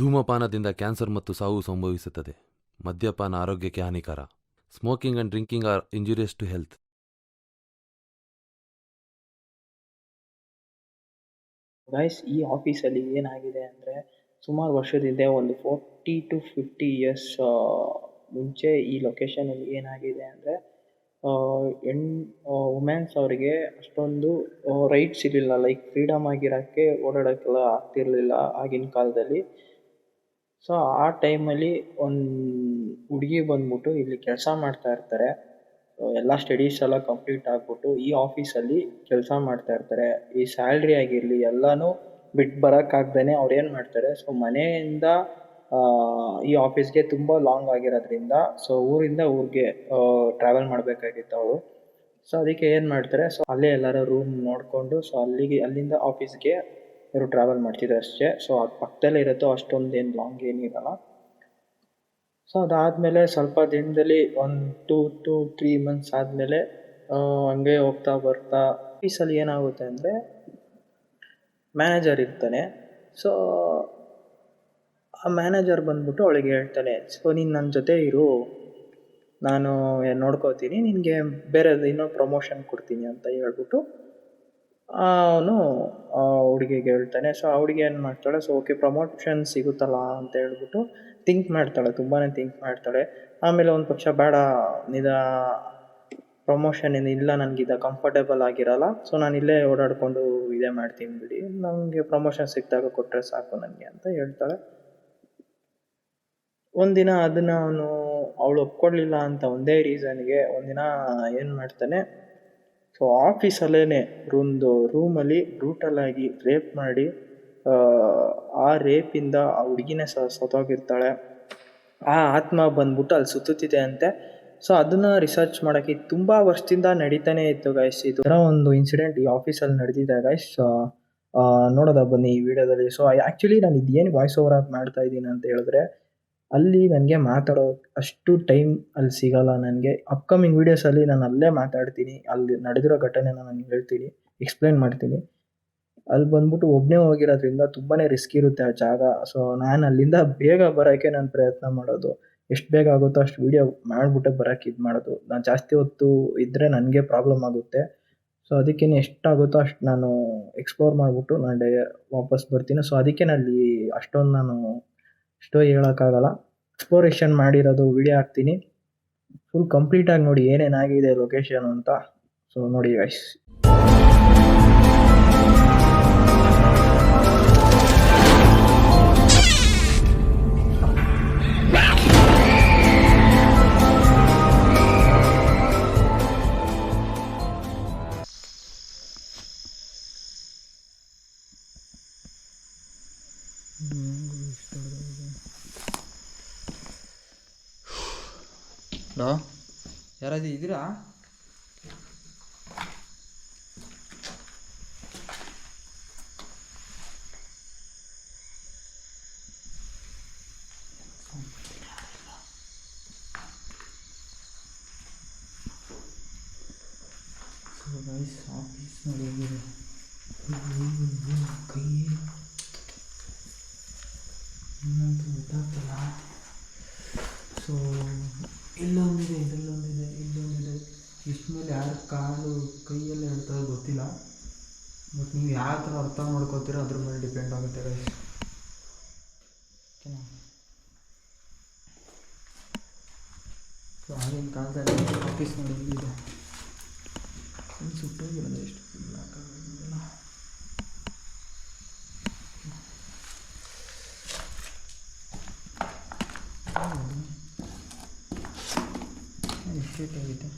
ಧೂಮಪಾನದಿಂದ cancer ಮತ್ತು ಸಾವು ಸಂಭವಿಸುತ್ತದೆ. ಮದ್ಯಪಾನ ಆರೋಗ್ಯಕ್ಕೆ ಹಾನಿಕರ. Smoking and drinking are injurious to health. Guys, ಈ ಆಫೀಸಲ್ಲಿ ಏನಾಗಿದೆ ಅಂದರೆ ಸುಮಾರು ವರ್ಷದಿಂದ ಒಂದು ಫೋರ್ಟಿ ಟು ಫಿಫ್ಟಿ ಇಯರ್ಸ್ ಮುಂಚೆ ಈ ಲೊಕೇಶನಲ್ಲಿ ಏನಾಗಿದೆ ಅಂದರೆ ಹೆಣ್ ವುಮೆನ್ಸ್ ಅವರಿಗೆ ಅಷ್ಟೊಂದು ರೈಟ್ಸ್ ಇರಲಿಲ್ಲ. ಲೈಕ್ ಫ್ರೀಡಮ್ ಆಗಿರೋಕ್ಕೆ ಓಡಾಡೋಕ್ಕೆಲ್ಲ ಆಗ್ತಿರಲಿಲ್ಲ ಆಗಿನ ಕಾಲದಲ್ಲಿ. ಸೊ ಆ ಟೈಮಲ್ಲಿ ಒಂದು ಹುಡುಗಿ ಬಂದ್ಬಿಟ್ಟು ಇಲ್ಲಿ ಕೆಲಸ ಮಾಡ್ತಾ ಇರ್ತಾರೆ. ಎಲ್ಲ ಸ್ಟಡೀಸ್ ಎಲ್ಲ ಕಂಪ್ಲೀಟ್ ಆಗಿಬಿಟ್ಟು ಈ ಆಫೀಸಲ್ಲಿ ಕೆಲಸ ಮಾಡ್ತಾ ಇರ್ತಾರೆ. ಈ ಸ್ಯಾಲ್ರಿ ಆಗಿರಲಿ ಎಲ್ಲನೂ ಬಿಟ್ಟು ಬರೋಕ್ಕಾಗ್ದೇ ಅವ್ರು ಏನು ಮಾಡ್ತಾರೆ? ಸೊ ಮನೆಯಿಂದ ಈ ಆಫೀಸ್ಗೆ ತುಂಬ ಲಾಂಗ್ ಆಗಿರೋದ್ರಿಂದ ಸೊ ಊರಿಂದ ಊರಿಗೆ ಟ್ರಾವೆಲ್ ಮಾಡಬೇಕಾಗಿತ್ತು ಅವರು. ಸೊ ಅದಕ್ಕೆ ಏನು ಮಾಡ್ತಾರೆ? ಸೊ ಅಲ್ಲೇ ಎಲ್ಲಾರು ರೂಮ್ ನೋಡಿಕೊಂಡು ಸೊ ಅಲ್ಲಿಗೆ, ಅಲ್ಲಿಂದ ಆಫೀಸ್ಗೆ ಇವರು ಟ್ರಾವೆಲ್ ಮಾಡ್ತಿದ್ರು ಅಷ್ಟೇ. ಸೊ ಅದು ಪಕ್ಕದಲ್ಲೇ ಇರುತ್ತೋ ಅಷ್ಟೊಂದು ಏನು ಲಾಂಗ್ ಏನಿರಲ್ಲ ಸೊ ಅದಾದಮೇಲೆ ಸ್ವಲ್ಪ ದಿನದಲ್ಲಿ ಒಂದು ಟೂ ಟು ತ್ರೀ ಮಂತ್ಸ್ ಆದಮೇಲೆ ಹಂಗೆ ಹೋಗ್ತಾ ಬರ್ತಾ ಆಫೀಸಲ್ಲಿ ಏನಾಗುತ್ತೆ ಅಂದರೆ ಮ್ಯಾನೇಜರ್ ಇರ್ತಾನೆ. ಸೊ ಆ ಮ್ಯಾನೇಜರ್ ಬಂದ್ಬಿಟ್ಟು ಅವಳಿಗೆ ಹೇಳ್ತಾನೆ ಸೊ ನೀನು ನನ್ನ ಜೊತೆ ಇರು. ನಾನು ನೋಡ್ಕೋತೀನಿ. ನಿನಗೆ ಬೇರೆ ಇನ್ನೂ ಪ್ರಮೋಷನ್ ಕೊಡ್ತೀನಿ ಅಂತ ಹೇಳ್ಬಿಟ್ಟು ಅವನು ಹುಡುಗಿಗೆ ಹೇಳ್ತಾನೆ. ಸೊ ಆ ಹುಡುಗಿ ಏನು ಮಾಡ್ತಾಳೆ? ಸೊ ಓಕೆ ಪ್ರಮೋಷನ್ ಸಿಗುತ್ತಲ್ಲ ಅಂತ ಹೇಳ್ಬಿಟ್ಟು ಥಿಂಕ್ ಮಾಡ್ತಾಳೆ. ತುಂಬಾ ಥಿಂಕ್ ಮಾಡ್ತಾಳೆ. ಆಮೇಲೆ ಒಂದು ಪಕ್ಷ, ಬೇಡ, ನಿದಾ ಪ್ರಮೋಷನ್ ಏನು ಇಲ್ಲ ನನಗಿದ ಕಂಫರ್ಟೇಬಲ್ ಆಗಿರಲ್ಲ. ಸೊ ನಾನು ಇಲ್ಲೇ ಓಡಾಡಿಕೊಂಡು ಇದೇ ಮಾಡ್ತೀನಿ ಬಿಡಿ. ನನಗೆ ಪ್ರಮೋಷನ್ ಸಿಕ್ಕಿದಾಗ ಕೊಟ್ಟರೆ ಸಾಕು ನನಗೆ ಅಂತ ಹೇಳ್ತಾಳೆ. ಒಂದಿನ ಅದನ್ನ ಅವನು, ಅವಳು ಒಪ್ಕೊಳ್ಳಿಲ್ಲ ಅಂತ ಒಂದೇ ರೀಸನ್ಗೆ ಒಂದಿನ ಏನು ಮಾಡ್ತಾನೆ ಸೊ ಆಫೀಸಲ್ಲೇ ಒಂದು ರೂಮಲ್ಲಿ ಬ್ರೂಟಲ್ ಆಗಿ ರೇಪ್ ಮಾಡಿ ಆ, ರೇಪಿಂದ ಆ ಹುಡುಗಿನೇ ಸ ಸತ್ತೋಗಿರ್ತಾಳೆ. ಆ ಆತ್ಮ ಬಂದ್ಬಿಟ್ಟು ಅಲ್ಲಿ ಸುತ್ತುತ್ತಿದೆ ಅಂತೆ. ಸೊ ಅದನ್ನ ರಿಸರ್ಚ್ ಮಾಡೋಕ್ಕೆ ತುಂಬ ವರ್ಷದಿಂದ ನಡೀತಾನೆ ಇತ್ತು ಗೈಸ್ ಇದು ಒಂದು ಇನ್ಸಿಡೆಂಟ್ ಈ ಆಫೀಸಲ್ಲಿ ನಡೆದಿದೆ ಗೈಸ್ ನೋಡೋದ ಬನ್ನಿ ಈ ವಿಡಿಯೋದಲ್ಲಿ ಸೊ ಆ್ಯಕ್ಚುಲಿ ನಾನು ಇದೇನು ವಾಯ್ಸ್ ಓವರ್ ಆಗಿ ಮಾಡ್ತಾ ಇದ್ದೀನಿ ಅಂತ ಹೇಳಿದ್ರೆ ಅಲ್ಲಿ ನನಗೆ ಮಾತಾಡೋ ಅಷ್ಟು ಟೈಮ್ ಅಲ್ಲಿ ಸಿಗಲ್ಲ. ನನಗೆ ಅಪ್ಕಮಿಂಗ್ ವೀಡಿಯೋಸಲ್ಲಿ ನಾನು ಅಲ್ಲೇ ಮಾತಾಡ್ತೀನಿ. ಅಲ್ಲಿ ನಡೆದಿರೋ ಘಟನೆನ ನಾನು ಹೇಳ್ತೀನಿ ಎಕ್ಸ್ಪ್ಲೇನ್ ಮಾಡ್ತೀನಿ. ಅಲ್ಲಿ ಬಂದ್ಬಿಟ್ಟು ಒಬ್ಬನೇ ಹೋಗಿರೋದ್ರಿಂದ ತುಂಬಾ ರಿಸ್ಕ್ ಇರುತ್ತೆ ಆ ಜಾಗ. ಸೊ ನಾನು ಅಲ್ಲಿಂದ ಬೇಗ ಬರೋಕ್ಕೆ ನಾನು ಪ್ರಯತ್ನ ಮಾಡೋದು. ಎಷ್ಟು ಬೇಗ ಆಗುತ್ತೋ ಅಷ್ಟು ವೀಡಿಯೋ ಮಾಡಿಬಿಟ್ಟೆ ಬರೋಕ್ಕೆ ಇದು ಮಾಡೋದು. ನಾನು ಜಾಸ್ತಿ ಹೊತ್ತು ಇದ್ದರೆ ನನಗೆ ಪ್ರಾಬ್ಲಮ್ ಆಗುತ್ತೆ. ಸೊ ಅದಕ್ಕೆ ಎಷ್ಟಾಗುತ್ತೋ ಅಷ್ಟು ನಾನು ಎಕ್ಸ್ಪ್ಲೋರ್ ಮಾಡಿಬಿಟ್ಟು ನಾನು ಡೇ ವಾಪಸ್ ಬರ್ತೀನಿ. ಸೊ ಅದಕ್ಕೆ ಅಲ್ಲಿ ಅಷ್ಟೊಂದು ನಾನು ಸ್ಟೋರಿ ಹೇಳೋಕ್ಕಾಗಲ್ಲ. ಎಕ್ಸ್ಪ್ಲೋರೇಷನ್ ಮಾಡಿರೋದು ವಿಡಿಯೋ ಹಾಕ್ತೀನಿ. ಫುಲ್ ಕಂಪ್ಲೀಟಾಗಿ ನೋಡಿ ಏನೇನಾಗಿದೆ ಲೊಕೇಶನ್ ಅಂತ. ಸೊ ನೋಡಿ ಗೈಸ್ ಹಲೋ ಯಾರಾದ್ರೂ ಇದ್ದೀರಾ ಸೊ ಗೈಸ್ ಆಫೀಸ್ ನೋಡಿ ಹೇಗಿದೆ ಕೈ ಇನ್ನಂತೂ ಗೊತ್ತಾಗ್ತಿಲ್ಲ ಸೊ ಇಲ್ಲೊಂದಿದೆ ಇದರಲ್ಲೊಂದಿದೆ ಇಲ್ಲೊಂದಿದೆ ಇಷ್ಟ ಮೇಲೆ ಯಾರು ಕಾಲು, ಕೈಯೆಲ್ಲ ಹೇಳ್ತಾರೋ ಗೊತ್ತಿಲ್ಲ. ಬಟ್ ನೀವು ಯಾವ ಥರ ಅರ್ಥ ಮಾಡ್ಕೋತೀರೋ ಅದ್ರ ಮೇಲೆ ಡಿಪೆಂಡ್ ಆಗುತ್ತೆ ಗೈಸ್ ಸೊ ಆಗಿನ ಕಾಲದಲ್ಲಿ ಆಫೀಸ್ ನೋಡಿ ಫುಲ್ ಸುಟ್ಟೋಗಿರೋದು ಎಷ್ಟು ಎಷ್ಟು ಆಗಿದೆ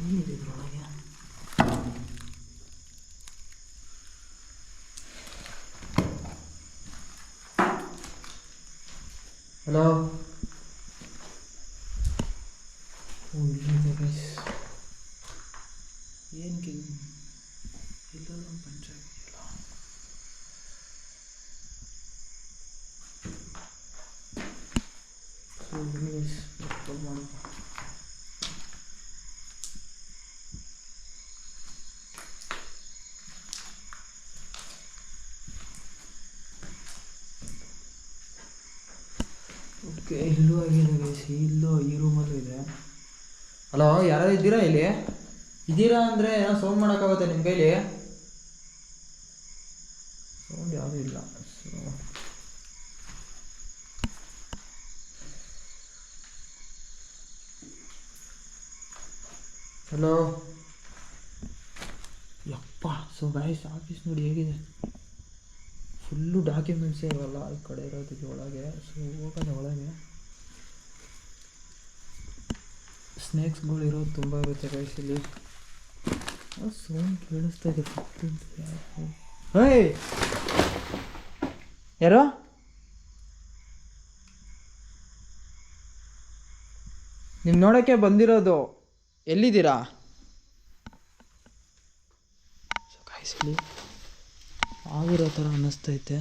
ಏನಿದೆ ಇದ್ರೊಳಗೆ ಹಲೋ ಓ ಇಲ್ಲಿದೆ ಗೈಸ್ ಏನಕ್ಕೆ ಇಲ್ಲಲ್ಲ ಪಂಚಾಯತ್ ಸೊ ಗೈಸ್ ಮಾಡಿ ಇಲ್ಲೂ ಆಗಿದೆ ಗೈಸ್, ಇಲ್ಲೂ ಈ ರೂಮಲ್ಲೂ ಇದೆ. ಹಲೋ ಯಾರಾದ್ರು ಇದ್ದೀರಾ ಇಲ್ಲಿ? ಇದ್ದೀರಾ ಅಂದರೆ ಏನೋ ಸೌಂಡ್ ಮಾಡೋಕ್ಕಾಗುತ್ತೆ ನಿಮ್ಮ ಕೈಲಿ? ಸೌಂಡ್ ಯಾವುದೂ ಇಲ್ಲ. ಸೊ ಹಲೋ ಯಪ್ಪ ಸೊ ಗಾಯ್ಸ್ ಆಫೀಸ್ ನೋಡಿ ಹೇಗಿದೆ. ಫುಲ್ಲು ಡಾಕ್ಯುಮೆಂಟ್ಸೇ ಇರೋಲ್ಲ ಈ ಕಡೆ ಇರೋದಕ್ಕೆ ಒಳಗೆ. ಸೊ ಹೋಗೋಣ ಒಳಗೆ. ಸ್ನೇಕ್ಸ್ಗಳು ಇರೋದು ತುಂಬ ಇರುತ್ತೆ ಕೈಸಲ್ಲಿ ಸೌಂಡ್ ಕೇಳಿಸ್ತಾ ಇದೆ ಹೇಯ್ ಯಾರೋ? ನೀವು ನೋಡೋಕ್ಕೆ ಬಂದಿರೋದು ಎಲ್ಲಿದ್ದೀರಾ? ಸೊ ಗಾಯ್ಸ್ ಇಲ್ಲಿ ಆಗಿರೋ ಥರ ಅನ್ನಿಸ್ತೈತೆ.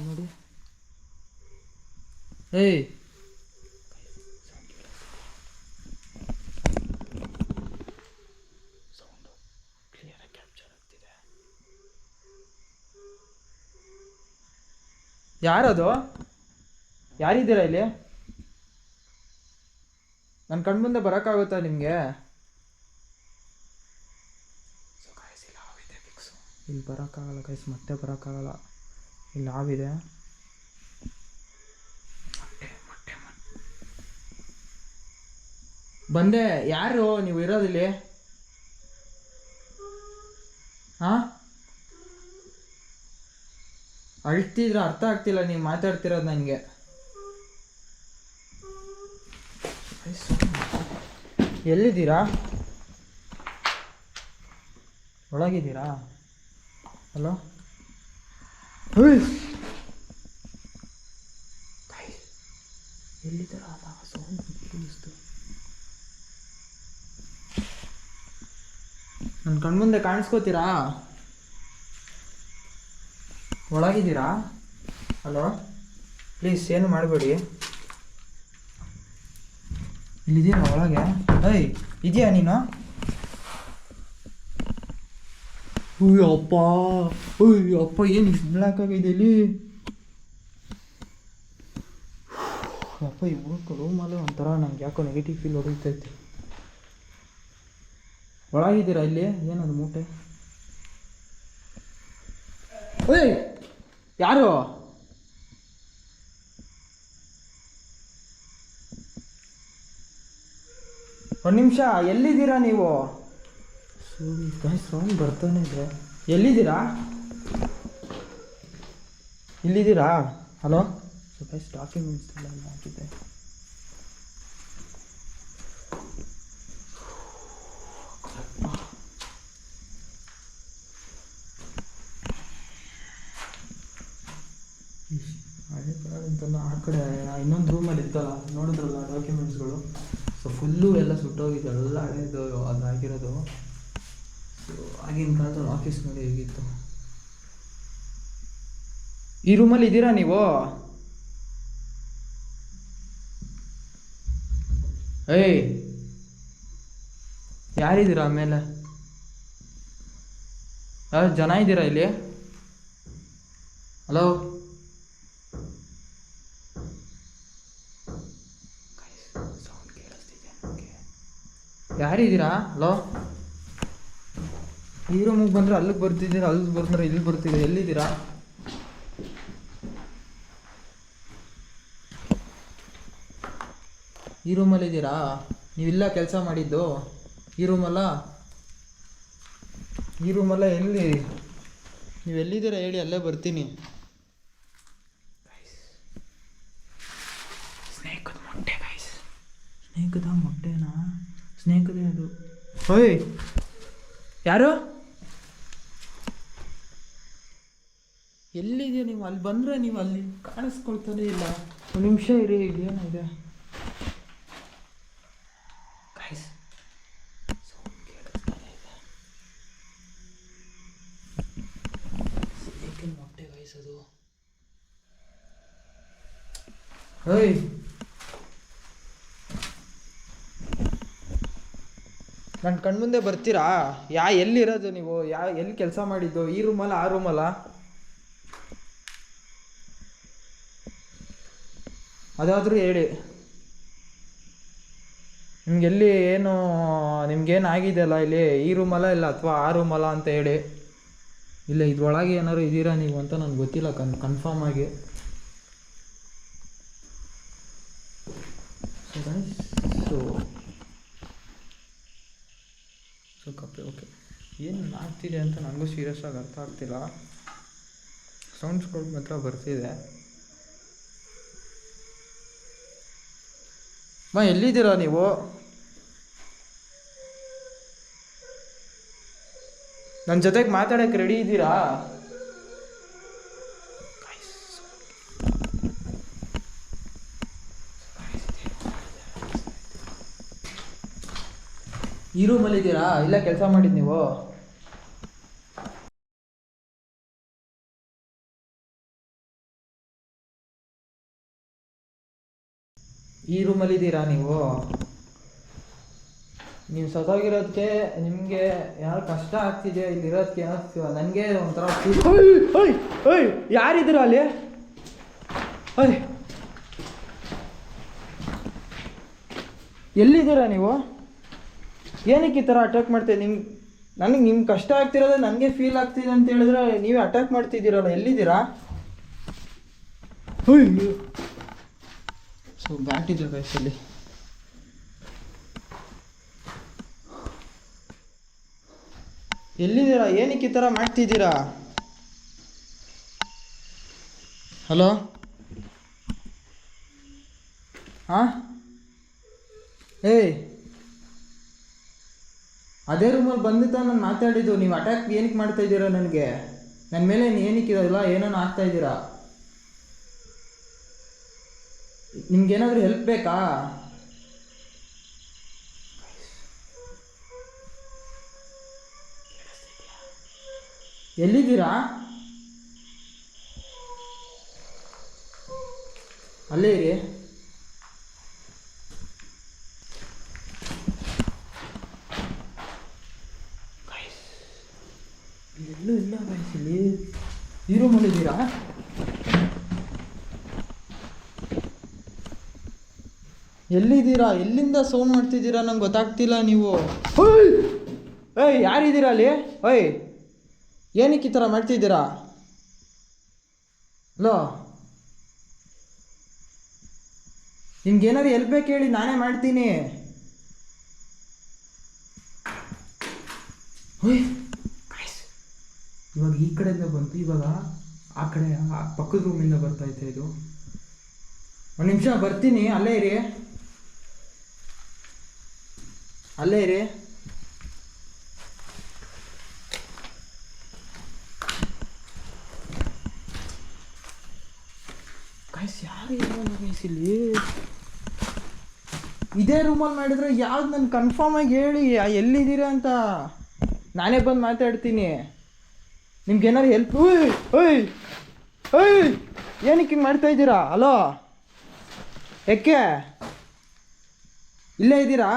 ನೋಡಿ. ಏಯ್! ಯಾರದು? ಯಾರಿದ್ದೀರಾ ಇಲ್ಲಿ? ನನ್ನ ಕಣ್ಮುಂದೆ ಬರೋಕ್ಕಾಗುತ್ತಾ ನಿಮಗೆ ಸೊ ಗಾಯ್ಸ್ ಇಲ್ಲಿ ಹಾವಿದೆ ಫಿಕ್ಸು ಇಲ್ಲಿ ಬರೋಕ್ಕಾಗಲ್ಲ ಗೈಸ್ ಮತ್ತೆ ಬರೋಕ್ಕಾಗಲ್ಲ. ಇಲ್ಲಿ ಹಾವಿದೆ. ಬಂದೆ, ಯಾರು ನೀವು ಇರೋದಿಲ್ಲಿ ಹಾಂ? ಅಳ್ತಿದ್ರೆ ಅರ್ಥ ಆಗ್ತಿಲ್ಲ, ನೀವು ಮಾತಾಡ್ತಿರೋದು ನನಗೆ ಎಲ್ಲಿದ್ದೀರಾ? ಒಳಗಿದ್ದೀರಾ? ಹಲೋ ಸೌಂಡ್ ಕೇಳಿಸ್ತು ನನ್ನ ಕಣ್ಮುಂದೆ ಕಾಣಿಸ್ಕೋತೀರಾ? ಒಳಗಿದ್ದೀರಾ? ಹಲೋ ಪ್ಲೀಸ್ ಏನು ಮಾಡಬೇಡಿ? ಇಲ್ಲಿದ್ದೀರಾ ಒಳಗೆ? ಏಯ್, ಇದೆಯಾ ನೀನು? ಉಯ್ ಅಪ್ಪ ಉಯ್ ಅಪ್ಪ ಏನು ಇಷ್ಟು ಬ್ಲ್ಯಾಕ್ ಆಗಿದೆ ಇಲ್ಲಿ ಅಪ್ಪ ಈ ಮೂರು ರೂಮಲ್ಲೇ ಒಂಥರ ನಂಗೆ ಯಾಕೋ ನೆಗೆಟಿವ್ ಫೀಲ್ ಹೊಡಿತೈತೆ ಒಳಗಿದ್ದೀರಾ ಇಲ್ಲಿ ಏನದು ಮೂಟೆ ಓಯ್ ಯಾರು ಒಂದು ನಿಮಿಷ ಎಲ್ಲಿದ್ದೀರಾ ನೀವು ಸೌಂಡ್ ಬರ್ತಾನೆ ಇದೆ. ಎಲ್ಲಿದ್ದೀರಾ? ಇಲ್ಲಿದ್ದೀರಾ ಹಲೋ ಸ್ವಲ್ಪ ಡಾಕ್ಯುಮೆಂಟ್ಸ್ ಎಲ್ಲ ಕಾಲದಂತೆಲ್ಲ ಆ ಕಡೆ ಇನ್ನೊಂದು ರೂಮಲ್ಲಿ ಇತ್ತಲ್ಲ, ನೋಡಿದ್ರಲ್ಲ ಡಾಕ್ಯುಮೆಂಟ್ಸ್ಗಳು ಸೊ ಫುಲ್ಲು ಎಲ್ಲ ಸುಟ್ಟೋಗಿದೆ, ಎಲ್ಲ ಹಳೇದು, ಅದು ಆಗಿರೋದು ಸೊ ಆಗಿನ ಕಾಲದಲ್ಲಿ ಆಫೀಸ್ ನೋಡಿ ಹೇಗಿತ್ತು? ಈ ರೂಮಲ್ಲಿ ಇದ್ದೀರಾ ನೀವು? ಏಯ್ ಯಾರಿದ್ದೀರಾ ಆಮೇಲೆ ಯಾರು ಜನ ಇದ್ದೀರಾ ಇಲ್ಲಿ? ಹಲೋ ಯಾರಿದ್ದೀರಾ? ಹಲೋ ಈ ರೂಮಿಗೆ ಬಂದರೆ ಅಲ್ಲಿಗೆ ಬರ್ತಿದ್ದೀರಾ ಅಲ್ಲಿಗೆ ಬಂದರೆ ಇಲ್ಲಿ ಬರ್ತಿದ್ದೀರಾ ಎಲ್ಲಿದ್ದೀರಾ? ಈ ರೂಮಲ್ಲಿದ್ದೀರಾ ನೀವೆಲ್ಲ ಕೆಲಸ ಮಾಡಿದ್ದು? ಈ ರೂಮಲ್ಲ ಈ ರೂಮಲ್ಲ ಎಲ್ಲಿ? ನೀವು ಎಲ್ಲಿದ್ದೀರಾ ಹೇಳಿ ಅಲ್ಲೇ ಬರ್ತೀನಿ. ಸ್ನೇಹದ ಮೊಟ್ಟೆ ಗೈಸ್ ಸ್ನೇಕದ ಮೊಟ್ಟೆನಾ? ಸ್ನೇಹದೇ ಅದು. ಓಯ್! ಯಾರು? ಎಲ್ಲಿದೆ ನೀವು? ಅಲ್ಲಿ ಬಂದರೆ ನೀವು ಅಲ್ಲಿ ಕಾಣಿಸ್ಕೊಳ್ತಾನೆ ಇಲ್ಲ. ಒಂದು ನಿಮಿಷ ಇರಿ ಏನಿದೆ ಓಯ್ ನನ್ನ ಕಣ್ಮುಂದೆ ಬರ್ತೀರಾ? ಯಾ ಎಲ್ಲಿರೋದು ನೀವು? ಯಾ ಎಲ್ಲಿ ಕೆಲಸ ಮಾಡಿದ್ದು? ಈ ರೂಮಲ್ಲ ಆ ರೂಮಲ್ಲ ಅದಾದರೂ ಹೇಳಿ. ನಿಮಗೆಲ್ಲಿ ಏನು ನಿಮ್ಗೇನು ಆಗಿದೆಯಲ್ಲ ಇಲ್ಲಿ? ಈ ರೂಮಲ್ಲ ಇಲ್ಲ ಅಥವಾ ಆ ರೂಮಲ್ಲ ಅಂತ ಹೇಳಿ. ಇಲ್ಲ, ಇದ್ರೊಳಗೆ ಏನಾದ್ರು ಇದ್ದೀರಾ ನೀವು ಅಂತ ನನಗೆ ಗೊತ್ತಿಲ್ಲ, ಕನ್ ಕನ್ಫರ್ಮ್ ಆಗಿ. ಸೊ ಸೊ ಸೊ ಕಪ್ಪೆ ಓಕೆ ಏನು ಆಗ್ತಿದೆ ಅಂತ ನನಗೂ ಸೀರಿಯಸ್ ಆಗಿ ಅರ್ಥ ಆಗ್ತಿಲ್ಲ. ಸೌಂಡ್ಸ್ಗಳು ಮಾತ್ರ ಬರ್ತಿದೆ. ಮಾ, ಎಲ್ಲಿದ್ದೀರಾ ನೀವು? ನನ್ನ ಜೊತೆಗೆ ಮಾತಾಡೋಕ್ಕೆ ರೆಡಿ ಇದ್ದೀರಾ? ಈ ರೂಮಲ್ಲಿ ಇದ್ದೀರಾ ಇಲ್ಲ ಕೆಲಸ ಮಾಡಿದ್ದು ನೀವು? ಈ ರೂಮಲ್ಲಿದ್ದೀರಾ ನೀವು? ನೀವು ಸತ್ತೋಗಿರೋದಕ್ಕೆ ನಿಮಗೆ ಯಾರು ಕಷ್ಟ ಆಗ್ತಿದೆ ಇಲ್ಲಿರೋದಕ್ಕೆ ಏನೋ ನನಗೆ ಒಂಥರ ಯಾರಿದ್ದೀರ ಅಲ್ಲಿ? ಓಯ್. ಎಲ್ಲಿದ್ದೀರಾ ನೀವು? ಏನಕ್ಕೆ ಈ ಥರ ಅಟ್ಯಾಕ್ ಮಾಡ್ತೀವಿ ನಿಮ್ಗೆ ನನಗೆ ನಿಮ್ಗೆ ಕಷ್ಟ ಆಗ್ತಿರೋದು, ನನಗೆ ಫೀಲ್ ಆಗ್ತಿದೆ ಅಂತ ಹೇಳಿದ್ರೆ ನೀವೇ ಅಟ್ಯಾಕ್ ಮಾಡ್ತಿದ್ದೀರಲ್ಲ, ಎಲ್ಲಿದ್ದೀರಾ? ಸೊ ಬ್ಯಾಟ್ ಇದೆ ಎಲ್ಲಿದ್ದೀರಾ? ಏನಕ್ಕೆ ಈ ಥರ ಮಾಡ್ತಿದ್ದೀರಾ? ಹಲೋ? ಹಾಂ ಏಯ್! ಅದೇ ರೂಮಲ್ಲಿ ಬಂದಿದ್ದ ನಾನು ಮಾತಾಡಿದ್ದು. ನೀವು ಅಟ್ಯಾಕ್ ಏನಕ್ಕೆ ಮಾಡ್ತಾ ಇದ್ದೀರಾ ನನಗೆ? ನನ್ನ ಮೇಲೆ ಏನಕ್ಕೆ ಇರೋಲ್ಲ ಏನೋ ಆಗ್ತಾ ಇದ್ದೀರಾ? ನಿಮ್ಗೇನಾದರೂ ಹೆಲ್ಪ್ ಬೇಕಾ? ಎಲ್ಲಿದ್ದೀರಾ? ಅಲ್ಲೇ ಇರಿ. ಎಲ್ಲೂ ಇಲ್ಲ ಇಲ್ಲಿ. ಈ ರೂಮಲ್ಲಿದ್ದೀರಾ ಎಲ್ಲಿದ್ದೀರಾ? ಎಲ್ಲಿಂದ ಸೌಂಡ್ ಮಾಡ್ತಿದ್ದೀರಾ? ನಂಗೆ ಗೊತ್ತಾಗ್ತಿಲ್ಲ ನೀವು. ಓಯ್ ಏಯ್ ಯಾರಿದ್ದೀರಾ ಅಲ್ಲಿ? ಓಯ್ ಏನಕ್ಕೆ ಈ ಥರ ಮಾಡ್ತಿದ್ದೀರಾ? ಹಲೋ? ನಿಮ್ಗೇನಾದ್ರು ಎಲ್ಲಿ ಬೇಕು ಹೇಳಿ ನಾನೇ ಮಾಡ್ತೀನಿ. ಓಯ್ ಇವಾಗ ಈ ಕಡೆಯಿಂದ ಬಂತು ಇವಾಗ ಆ ಕಡೆ ಆ ಪಕ್ಕದ ರೂಮಿಂದ ಬರ್ತೈತೆ ಇದು. ಒಂದು ನಿಮಿಷ ಬರ್ತೀನಿ ಅಲ್ಲೇ ಇರಿ. ಅಲ್ಲೇ ರೀ ಗಾಯ್ಸ್ ಯಾರು ಇದೇ ರೂಮಲ್ಲಿ ಮಾಡಿದ್ರೆ ಯಾವ್ದು ನಾನು ಕನ್ಫರ್ಮ್ ಆಗಿ ಹೇಳಿ ಎಲ್ಲಿದ್ದೀರಾ ಅಂತ. ನಾನೇ ಬಂದು ಮಾತಾಡ್ತೀನಿ. ನಿಮ್ಗೆ ಏನಾರು ಹೆಲ್ಪ್ ಓಯ್ ಓಯ್ ಓಯ್, ಏನಕ್ಕೆ ಹಿಂಗೆ ಮಾಡ್ತಾ ಇದ್ದೀರಾ? ಹಲೋ ಯಾಕೆ? ಇಲ್ಲೇ ಇದ್ದೀರಾ?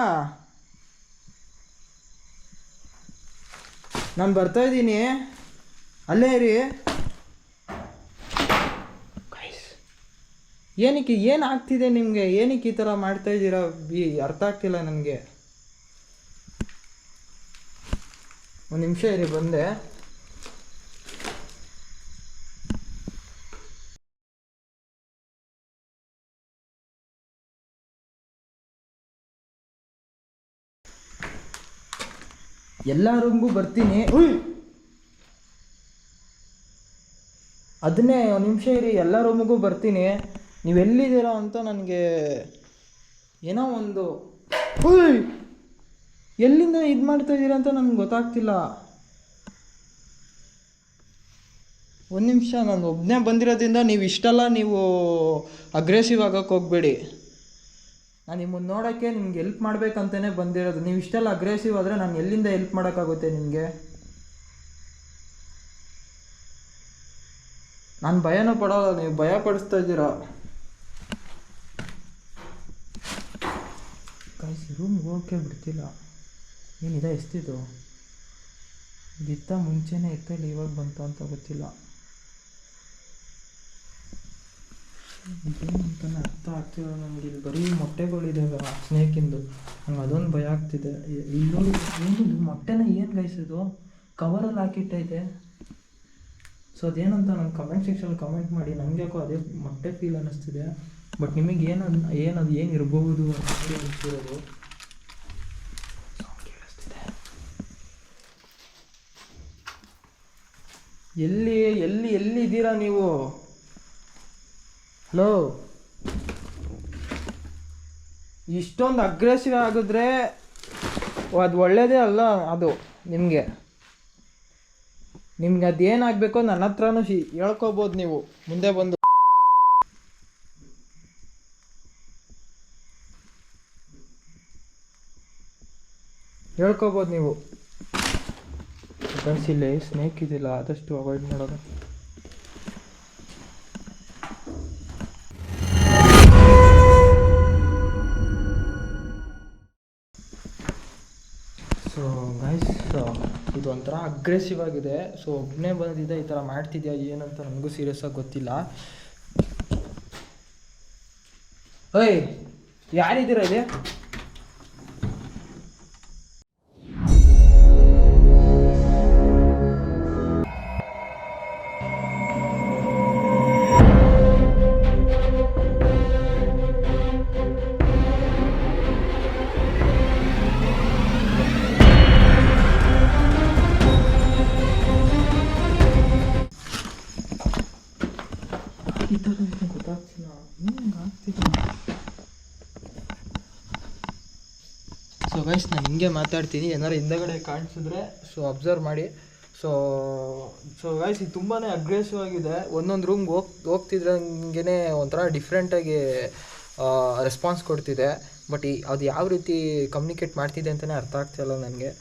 ನಾನು ಬರ್ತಾ ಇದ್ದೀನಿ. ಅಲ್ಲೇ ಇರಿ. ಏನಕ್ಕೆ ಏನು ಆಗ್ತಿದೆ ನಿಮಗೆ? ಏನಕ್ಕೆ ಈ ಥರ ಮಾಡ್ತಾ ಇದ್ದೀರಾ? ಬಿ ಅರ್ಥ ಆಗ್ತಿಲ್ಲ ನನಗೆ. ಒಂದು ನಿಮಿಷ ಇರಿ ಬಂದೆ. ಎಲ್ಲ ರೂಮ್ಗೂ ಬರ್ತೀನಿ! ಅದನ್ನೇ ಒಂದು ನಿಮಿಷ ಇರಿ ಎಲ್ಲ ರೂಮಿಗೂ ಬರ್ತೀನಿ. ನೀವು ಎಲ್ಲಿದ್ದೀರಾ ಅಂತ ನನಗೆ ಏನೋ ಒಂದು ಹುಯ್ ಎಲ್ಲಿಂದ ಇದು ಮಾಡ್ತಾ ಇದ್ದೀರಾ ಅಂತ ನನಗೆ ಗೊತ್ತಾಗ್ತಿಲ್ಲ. ಒಂದು ನಿಮಿಷ ನಾನು ಒಬ್ಬನೇ ಬಂದಿರೋದ್ರಿಂದ ನೀವು ಇಷ್ಟೆಲ್ಲ ನೀವು ಅಗ್ರೆಸಿವ್ ಆಗೋಕ್ಕೆ ಹೋಗಬೇಡಿ. ನಾನು ನಿಮ್ಮನ್ನು ನೋಡೋಕ್ಕೆ ನಿಮ್ಗೆ ಎಲ್ಪ್ ಮಾಡಬೇಕಂತಲೇ ಬಂದಿರೋದು. ನೀವು ಇಷ್ಟೆಲ್ಲ ಅಗ್ರೆಸಿವ್ ಆದರೆ ನಾನು ಎಲ್ಲಿಂದ ಹೆಲ್ಪ್ ಮಾಡೋಕ್ಕಾಗುತ್ತೆ ನಿಮಗೆ? ನಾನು ಭಯನೂ ಪಡೋಲ್ಲ, ನೀವು ಭಯ ಪಡಿಸ್ತಾ ಇದ್ದೀರಾ? ಕಾಯಿಸಿ ರೂಮ್ಗೆ ಹೋಗೋಕ್ಕೆ ಬಿಡ್ತಿಲ್ಲ. ಏನಿದೆ, ಎಷ್ಟಿದು? ಬಿತ್ತ ಮುಂಚೆನೇ ಇತ್ತಲ್ಲಿ ಇವಾಗ ಬಂತು ಅಂತ ಗೊತ್ತಿಲ್ಲ. ಅರ್ಥ ಆಗ್ತಿಲ್ಲ ನನಗೆ. ಇಲ್ಲಿ ಬರೀ ಮೊಟ್ಟೆಗಳಿದ್ದಾವೆ ಆ ಸ್ನೇಕಿಂದು. ನಂಗೆ ಅದೊಂದು ಭಯ ಆಗ್ತಿದೆ. ಇಲ್ಲೊಂದು ಏನು ಮೊಟ್ಟೆನ ಏನು ಗೈಸಿದು ಕವರಲ್ಲಿ ಹಾಕಿಟ್ಟೈತೆ ಸೊ ಅದೇನಂತ ನಂಗೆ ಕಮೆಂಟ್ ಸೆಕ್ಷನ್ ಕಮೆಂಟ್ ಮಾಡಿ. ನನಗೆ ಯಾಕೋ ಅದೇ ಮೊಟ್ಟೆ ಫೀಲ್ ಅನ್ನಿಸ್ತಿದೆ. ಬಟ್ ನಿಮಗೆ ಏನು ಏನದು ಏನು ಇರಬಹುದು ಅಂತ ಅನಿಸ್ತಿರೋದು ಎಲ್ಲಿ ಎಲ್ಲಿ ಎಲ್ಲಿ ಇದ್ದೀರಾ ನೀವು? ಹಲೋ. ಇಷ್ಟೊಂದು ಅಗ್ರೆಸಿವ್ ಆಗಿದ್ರೆ ಅದು ಒಳ್ಳೇದೇ ಅಲ್ಲ ಅದು ನಿಮಗೆ. ನಿಮ್ಗೆ ಅದೇನಾಗಬೇಕು ನನ್ನ ಹತ್ರನೂ ಹೇಳ್ಕೋಬೋದು ನೀವು. ಮುಂದೆ ಬಂದು. ಹೇಳ್ಕೋಬೋದು ನೀವು. ಇಲ್ಲಿ ಸ್ನೇಕ್ ಇದಿಲ್ಲ ಆದಷ್ಟು ಅವಾಯ್ಡ್ ಮಾಡೋದು. ಒಂಥರ ಅಗ್ರೆಸಿವ್ ಆಗಿದೆ. ಸೊ ಒಬ್ಬನೇ ಬಂದಿದೆ ಈ ಥರ ಮಾಡ್ತಿದ್ಯಾ ಏನಂತ ನನಗೂ ಸೀರಿಯಸ್ ಆಗಿ ಗೊತ್ತಿಲ್ಲ. ಓಯ್ ಯಾರಿದ್ದೀರಾ ಇಲ್ಲಿ? ಹಿಂಗೆ ಮಾತಾಡ್ತೀನಿ. ಏನಾರು ಹಿಂದಗಡೆ ಕಾಣಿಸಿದ್ರೆ ಸೊ ಅಬ್ಸರ್ವ್ ಮಾಡಿ. ಸೊ ಸೊ ಗಾಯ್ಸ್ ಇದು ತುಂಬಾ ಅಗ್ರೆಸಿವ್ ಆಗಿದೆ. ಒಂದೊಂದು ರೂಮ್ಗೆ ಹೋಗ್ ಹೋಗ್ತಿದ್ರಂಗೆ ಒಂಥರ ಡಿಫ್ರೆಂಟಾಗಿ ರೆಸ್ಪಾನ್ಸ್ ಕೊಡ್ತಿದೆ. ಬಟ್ ಈ, ಅದು ಯಾವ ರೀತಿ ಕಮ್ಯುನಿಕೇಟ್ ಮಾಡ್ತಿದೆ ಅಂತಲೇ ಅರ್ಥ ಆಗ್ತಿಲ್ಲ ನನಗೆ.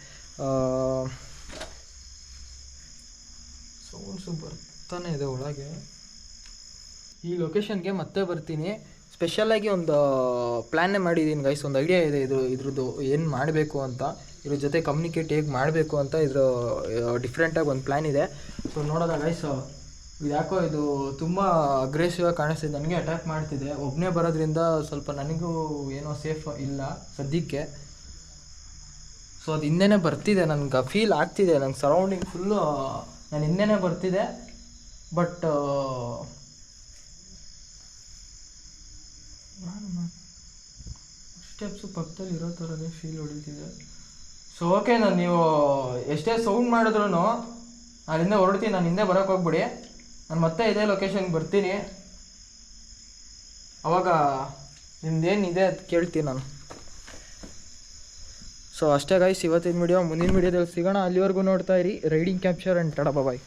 ಸೌಂಡ್ಸು ಬರ್ತಾನೆ ಇದೆ ಒಳಗೆ. ಈ ಲೊಕೇಶನ್ಗೆ ಮತ್ತೆ ಬರ್ತೀನಿ. ಸ್ಪೆಷಲಾಗಿ ಒಂದು ಪ್ಲ್ಯಾನ್ನೇ ಮಾಡಿದ್ದೀನಿ ಗೈಸ್ ಒಂದು ಐಡಿಯಾ ಇದೆ ಇದು, ಇದ್ರದ್ದು ಏನು ಮಾಡಬೇಕು ಅಂತ. ಇದ್ರ ಜೊತೆ ಕಮ್ಯುನಿಕೇಟ್ ಹೇಗೆ ಮಾಡಬೇಕು ಅಂತ ಇದ್ರ ಡಿಫ್ರೆಂಟಾಗಿ ಒಂದು ಪ್ಲ್ಯಾನ್ ಇದೆ. ಸೊ ನೋಡೋದ ಗೈಸ್ ಇದು ಯಾಕೋ ಇದು ತುಂಬ ಅಗ್ರೆಸಿವ್ ಆಗಿ ಕಾಣಿಸ್ತಿದೆ ನನಗೆ ಅಟ್ಯಾಕ್ ಮಾಡ್ತಿದೆ. ಒಬ್ಬನೇ ಬರೋದ್ರಿಂದ ಸ್ವಲ್ಪ ನನಗೂ ಏನೋ ಸೇಫ್ ಇಲ್ಲ ಸದ್ಯಕ್ಕೆ. ಸೊ ಅದು ಹಿಂದೆನೇ ಬರ್ತಿದೆ. ನನಗೆ ಫೀಲ್ ಆಗ್ತಿದೆ. ನಂಗೆ ಸರೌಂಡಿಂಗ್ ಫುಲ್ಲು ನಾನು ಹಿಂದೆನೇ ಬರ್ತಿದೆ. ಬಟ್ ಸ್ಟೆಪ್ಸು ಪಕ್ಕದಲ್ಲಿ ಇರೋ ಥರನೇ ಫೀಲ್ ಹೊಡಿತಿದೆ. ಸೊ ಓಕೆ ನಾನು ನೀವು ಎಷ್ಟೇ ಸೌಂಡ್ ಮಾಡಿದ್ರು ಅಲ್ಲಿಂದ ಹೊರಡ್ತೀನಿ, ನಾನು ಹಿಂದೆ ಬರೋಕ್ಕೆ ಹೋಗ್ಬಿಡಿ. ನಾನು ಮತ್ತೆ ಇದೇ ಲೊಕೇಶನ್ಗೆ ಬರ್ತೀನಿ. ಅವಾಗ ನಿಮ್ದೇನಿದೆ ಅದು ಕೇಳ್ತೀನಿ ನಾನು. ಸೊ ಅಷ್ಟೇ ಗಾಯ್ಸ್ ಇವತ್ತಿನ ವಿಡಿಯೋ ಮುಂದಿನ ವಿಡಿಯೋದಲ್ಲಿ ಸಿಗೋಣ. ಅಲ್ಲಿವರೆಗೂ ನೋಡ್ತಾ ಇರಿ. Riding capture and tada bye